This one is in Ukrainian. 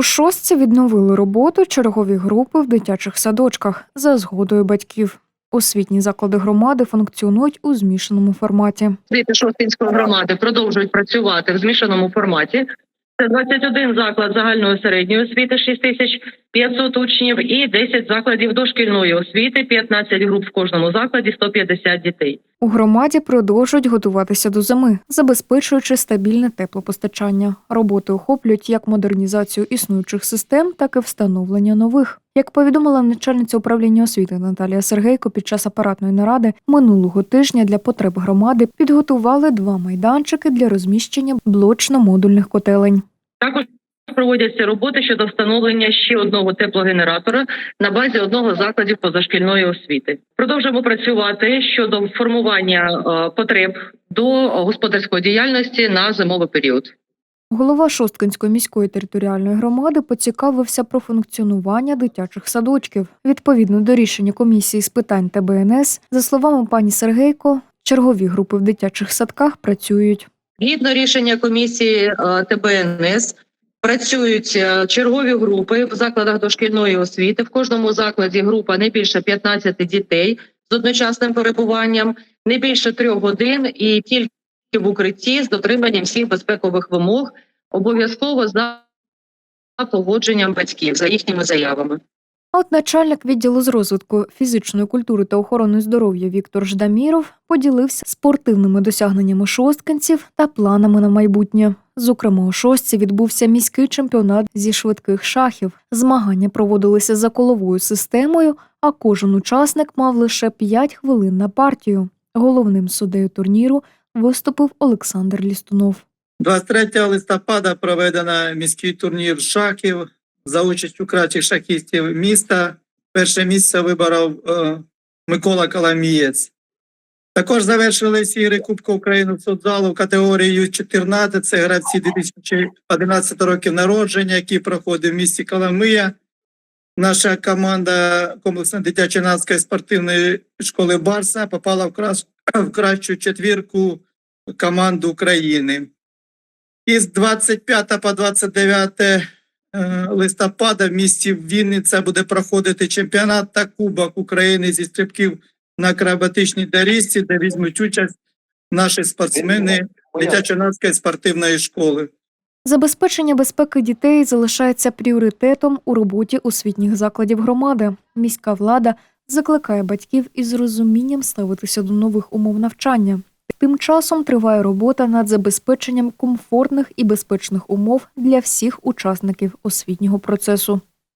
У шостці відновили роботу чергові групи в дитячих садочках за згодою батьків. Освітні заклади громади функціонують у змішаному форматі. Діти Шостинської громади продовжують працювати в змішаному форматі. Це 21 заклад загальної середньої освіти, 6500 учнів, і 10 закладів дошкільної освіти, 15 груп в кожному закладі, 150 дітей. У громаді продовжують готуватися до зими, забезпечуючи стабільне теплопостачання. Роботи охоплюють як модернізацію існуючих систем, так і встановлення нових. Як повідомила начальниця управління освіти Наталія Сергейко під час апаратної наради, минулого тижня для потреб громади підготували два майданчики для розміщення блочно-модульних котелень. Також проводяться роботи щодо встановлення ще одного теплогенератора на базі одного закладів позашкільної освіти. Продовжуємо працювати щодо формування е, потреб до господарської діяльності на зимовий період. Голова Шосткинської міської територіальної громади поцікавився про функціонування дитячих садочків. Відповідно до рішення комісії з питань ТБНС, за словами пані Сергейко, чергові групи в дитячих садках працюють. Згідно рішення комісії е, ТБНС працюють е, чергові групи в закладах дошкільної освіти. В кожному закладі група не більше 15 дітей з одночасним перебуванням, не більше трьох годин і тільки в укритті з дотриманням всіх безпекових вимог, обов'язково за погодженням батьків за їхніми заявами. А от начальник відділу з розвитку фізичної культури та охорони здоров'я Віктор Ждаміров поділився спортивними досягненнями шосткинців та планами на майбутнє. Зокрема, у шостці відбувся міський чемпіонат зі швидких шахів. Змагання проводилися за коловою системою, а кожен учасник мав лише 5 хвилин на партію. Головним суддею турніру виступив Олександр Лістунов. 23 листопада проведено міський турнір шахів за участю кращих шахістів міста. Перше місце виборов е, Микола Коломієць. Також завершились ігри Кубку України в судзалу в категорії Ю-14. Це гравці 2011 років народження, які проходив в місті Коломия. Наша команда комплексної дитячо-юнацької спортивної школи Барса попала в, крас- в кращу четвірку команд України. Із 25 по 29 е, листопада в місті Вінниця буде проходити чемпіонат та Кубок України зі стрибків на акробатичній доріжці, де візьмуть участь наші спортсмени дитячо-юнацької спортивної школи. Забезпечення безпеки дітей залишається пріоритетом у роботі освітніх закладів громади. Міська влада закликає батьків із розумінням ставитися до нових умов навчання. Тим часом триває робота над забезпеченням комфортних і безпечних умов для всіх учасників освітнього процесу.